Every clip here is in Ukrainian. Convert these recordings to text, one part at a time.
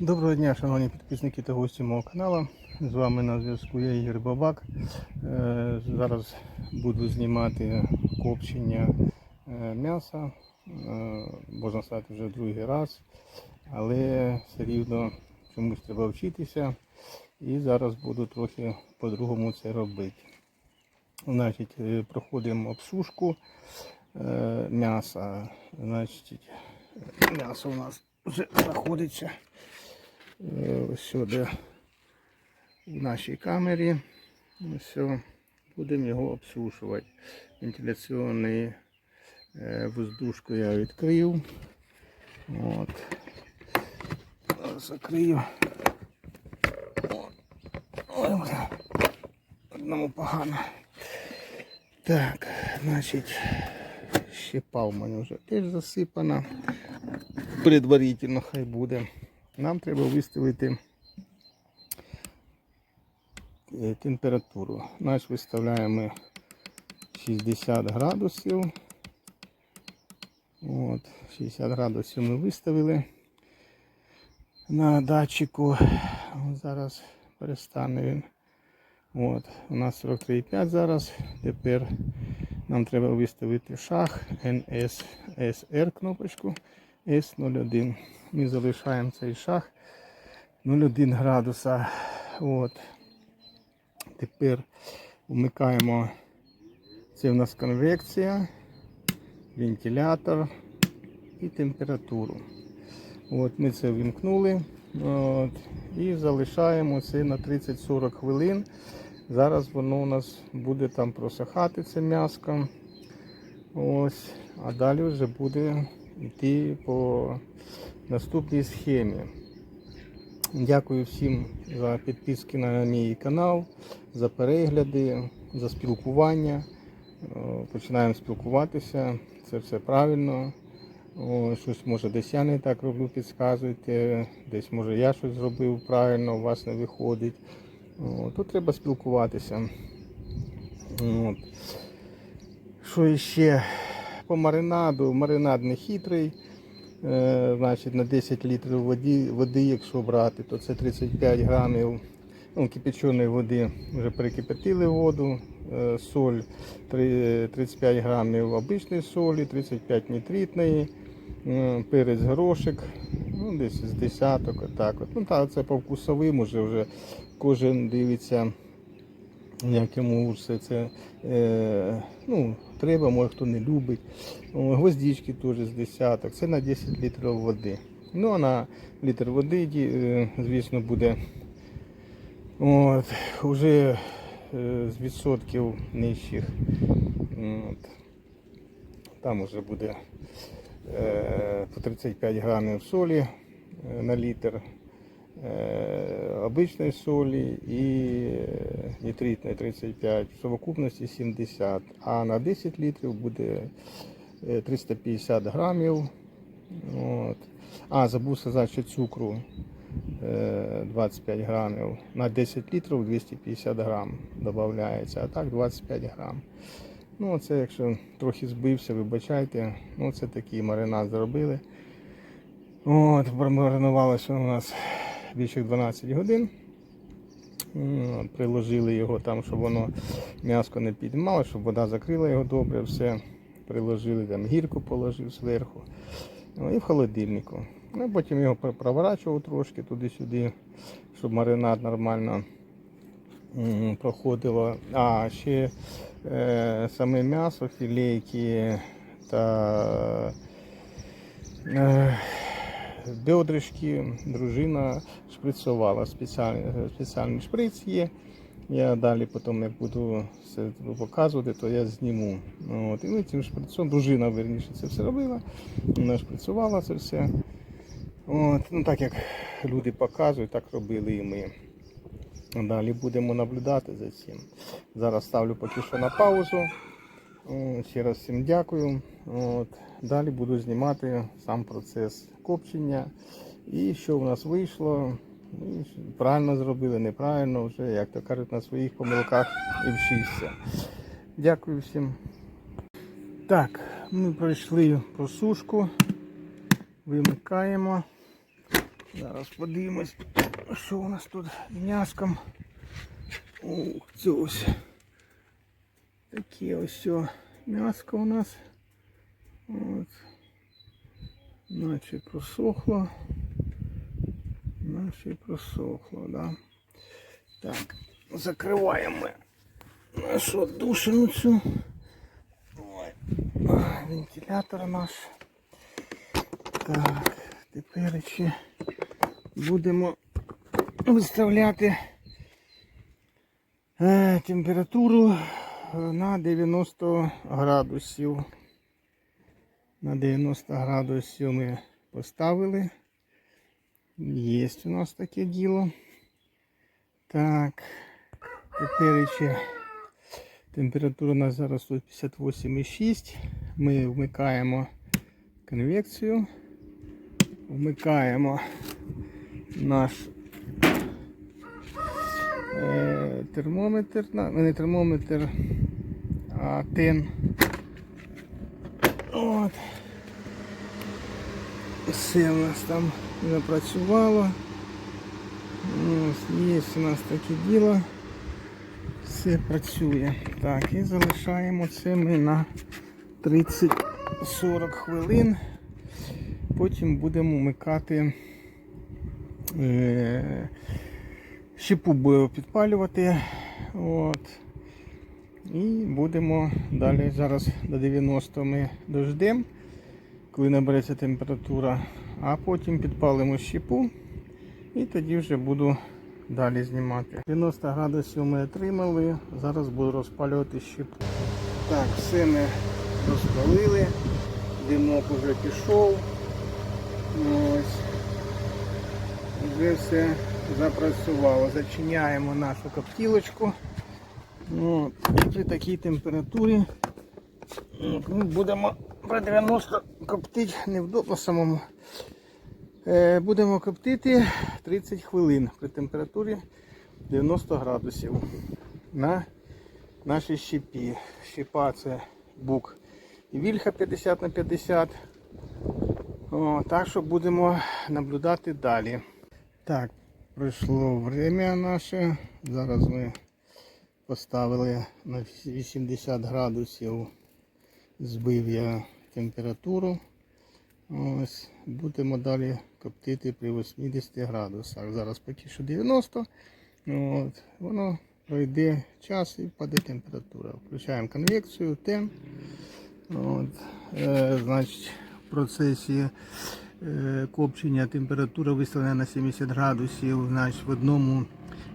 Доброго дня, шановні підписники та гості мого каналу. З вами на зв'язку я Ігор Бабак. Е, Зараз буду знімати копчення е, м'яса. Е, Можна сказати вже другий раз, але все рівно чомусь треба вчитися. І зараз буду трохи по-другому це робити. Значить, проходимо обсушку м'яса. Значить, м'ясо у нас вже знаходиться. Е, Ось сюди в нашій камері. Все, будемо його обсушувати. Вентиляційний е, воздушку я відкрив. От. Закрию. Ой. Одному погано. Так, значить, щепа в мене вже теж засипана. Предварительно хай буде. Нам треба виставити е, температуру. Значить виставляємо 60 градусів. От, 60 градусів ми виставили на датчику. Зараз перестане він. От, у нас 43,5 зараз. Тепер нам треба виставити шаг NSSR кнопочку S01. Ми залишаємо цей шаг 0,1 градуса. От. Тепер вмикаємо. Це у нас конвекція, вентилятор і температуру. От Ми це вімкнули. От, і залишаємо це на 30-40 хвилин. Зараз воно у нас буде там просихати це м'яско. Ось, а далі вже буде йти по наступній схемі. Дякую всім за підписки на мій канал, за перегляди, за спілкування. Починаємо спілкуватися, це все правильно. О, щось може десь я не так роблю, підказуйте, десь може я щось зробив правильно, у вас не виходить. Тут треба спілкуватися. От. Що ще? По маринаду. Маринад не хитрий. Е, значить, на 10 літрів води, води, якщо брати, то це 35 грамів ну, кипяченої води. Вже перекипятили воду, е, соль три- 35 грамів обичної солі, 35 нітритної, е, перець горошик, ну, десь з десяток. Отак от. Ну, так, це по вкусовим уже, вже кожен дивиться як йому все це е, ну, треба, може хто не любить. О, Гвоздички теж з десяток. Це на 10 літрів води. Ну а на літр води, е, звісно, буде от, вже е, з відсотків нижчих. От. Там вже буде е, по 35 грамів солі е, на літр обичної солі і е, нітритної 35, в совокупності 70, а на 10 літрів буде е, 350 грамів. От. А, забув сказати, що цукру е, 25 грамів. На 10 літрів 250 грам додається, а так 25 грам. Ну, це якщо трохи збився, вибачайте. Ну, це такий маринад зробили. От, промаринувалося у нас більше 12 годин. Приложили його там, щоб воно м'яско не піднімало, щоб вода закрила його добре, все. Приложили там гірку положив зверху. Ну, і в холодильнику. Ну, потім його проворачував трошки туди-сюди, щоб маринад нормально проходило. А ще е, саме м'ясо, філейки та е, бедришки дружина шприцувала. Спеціальний, спеціальний шприц є. Я далі потім як буду все показувати, то я зніму. От. І ми цим шприцом, дружина верніше це все робила. Вона шприцувала це все. От. Ну, так як люди показують, так робили і ми. Далі будемо наблюдати за цим. Зараз ставлю поки що на паузу. О, Ще раз всім дякую. От. Далі буду знімати сам процес копчення. І що в нас вийшло. І правильно зробили, неправильно вже, як то кажуть, на своїх помилках і вчишся. Дякую всім. Так, ми пройшли просушку. Вимикаємо. Зараз подивимось, що у нас тут з м'яском. Ух, це. Таке ось м'яско у нас. От. Наче просохло. Наче просохло, да. Так, закриваємо ми нашу душину. Вентилятор наш. Так, тепер ще будемо виставляти е, температуру на 90 градусів. На 90 градусів ми поставили. Є у нас таке діло. Так, тепер ще температура у нас зараз тут 58,6. Ми вмикаємо конвекцію. Вмикаємо наш е, термометр, не термометр, а тен. От. Все у нас там запрацювало. Ось, є у нас таке діло. Все працює. Так, і залишаємо це ми на 30-40 хвилин. Потім будемо вмикати е, щепу підпалювати. От. І будемо далі зараз до 90 ми дождемо, коли набереться температура, а потім підпалимо щепу і тоді вже буду далі знімати. 90 градусів ми отримали, зараз буду розпалювати щепу. Так, все ми розпалили, димок вже пішов. Ось. Вже все запрацювало. Зачиняємо нашу коптілочку. Ну, при такій температурі ми будемо при 90 коптити невдобно самому. Е, будемо коптити 30 хвилин при температурі 90 градусів на нашій щепі. Щепа це бук і вільха 50 на 50. О, так що будемо наблюдати далі. Так, пройшло время наше. Зараз ми поставили на 80 градусів, збив я температуру. Ось, будемо далі коптити при 80 градусах. Зараз поки що 90. От, воно пройде час і впаде температура. Включаємо конвекцію, тем. От, е, значить, в процесі е, копчення температура виставлена на 70 градусів. Значить, в одному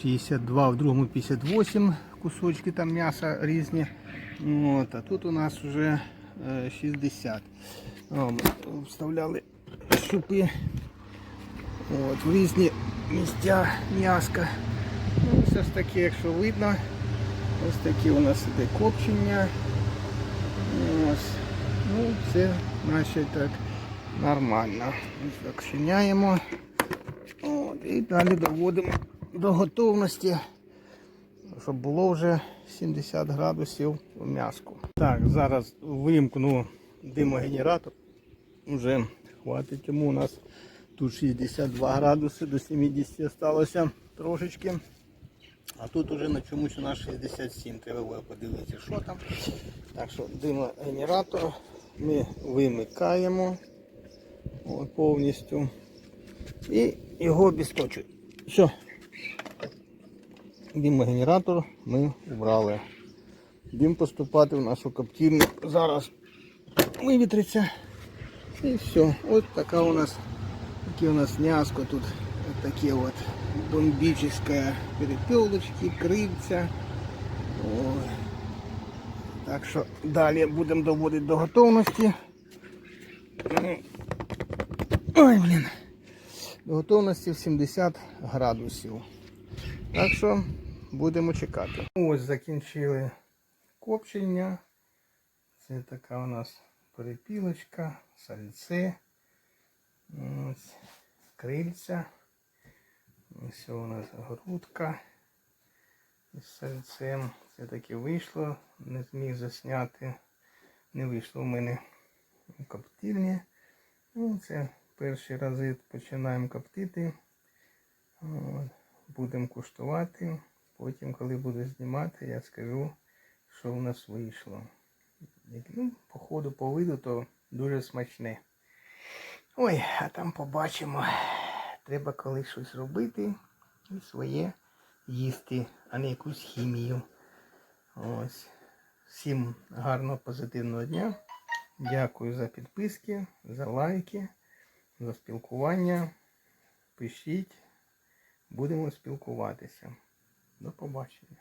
62, в другому 58 кусочки там м'яса різні. От, а тут у нас вже е, 60. О, вставляли щупи от, в різні місця м'яска. Ну, все ж таки, якщо видно, ось такі у нас іде копчення. Ось. Ну, це наче так нормально. Ось так чиняємо. От, і далі доводимо до готовності, щоб було вже 70 градусів в м'яску. Так, зараз вимкну димогенератор. Вже хватить йому у нас тут 62 градуси до 70 сталося трошечки. А тут уже на чомусь у нас 67. Треба подивитися, що там. Так що димогенератор ми вимикаємо повністю. І його обісточуємо. Все. Димогенератор ми убрали. Дим поступати в нашу коптильню. Зараз вивітриться. І все. Ось така у нас таке у нас м'яско тут. Вот таке вот бомбическое перепелочки, крильця. Ой. Так що далі будемо доводити до готовності. Ой, блін. До готовності в 70 градусів. Так що будемо чекати. Ось закінчили копчення. Це така у нас перепілочка, сальце, ось, крильця. Ось у нас грудка із сальцем. Це таки вийшло, не зміг засняти. Не вийшло в мене коптильні. Ну, це перші рази починаємо коптити. Будемо куштувати. Потім, коли буду знімати, я скажу, що в нас вийшло. Ну, по ходу, по виду, то дуже смачне. Ой, а там побачимо. Треба коли щось робити і своє їсти, а не якусь хімію. Ось. Всім гарного позитивного дня. Дякую за підписки, за лайки, за спілкування. Пишіть, будемо спілкуватися. До побачення.